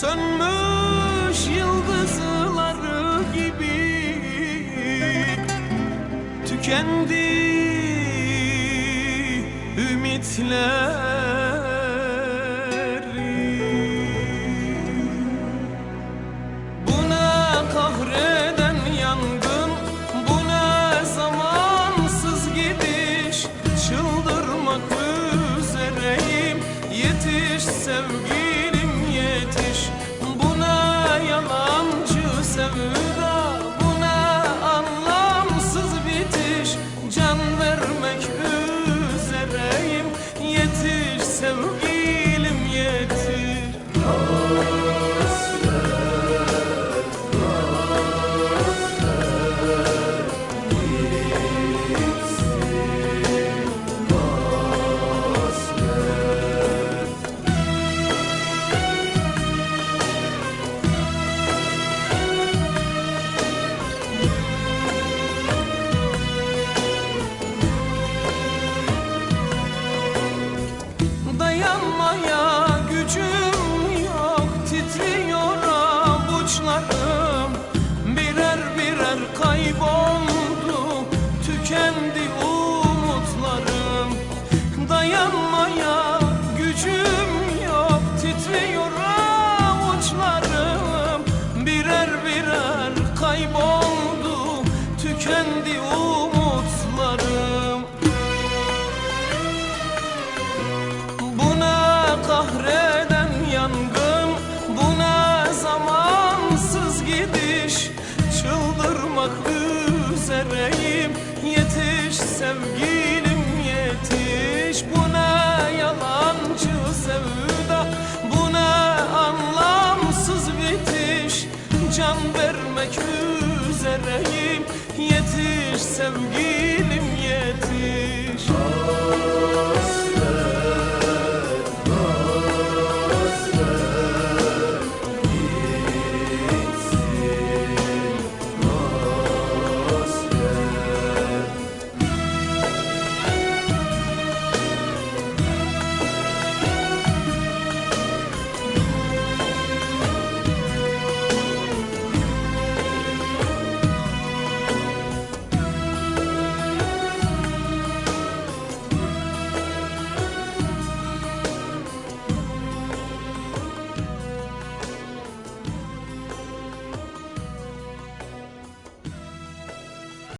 Sönmüş yıldızları gibi Tükendi ümitlerim bu ne kahreden yangın Bu ne zamansız gidiş Çıldırmak üzereyim Yetiş sevgilim birer kayboldu Tükendi umutlarım. Dayanmaya gücüm vermek üzereyim. Yetiş sevgilim yetiş